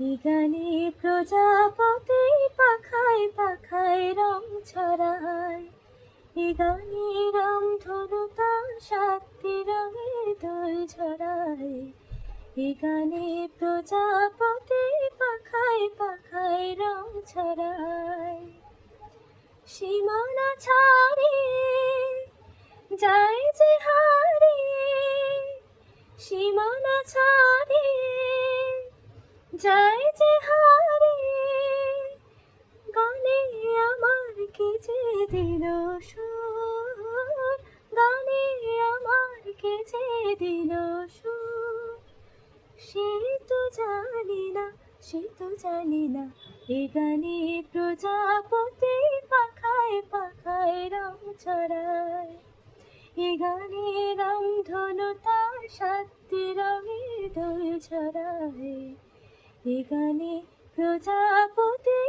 এ গানে প্রজাপতি পাখায় পাখায় রং ছড়ায়। এ গানে রাম ধনু তার রঙের দোল ছড়ায় এ গানে প্রজাপতি পাখায় পাখায় রং ছড়ায়। সীমানা ছাড়িয়ে যায় যে হারিয়ে সীমানা ছাড়িয়ে যায় যে হারে। গানে আমার কি যে দিল সুর? গানে আমার কি যে দিল সুর? সে তো জানি না, সে তো জানি না। এ গানে প্রজাপতি পাখায় পাখায় রং ছড়ায়। এ গানে রং ধনু তার রঙের দোল ছড়ায়। এ গানে প্রজাপতি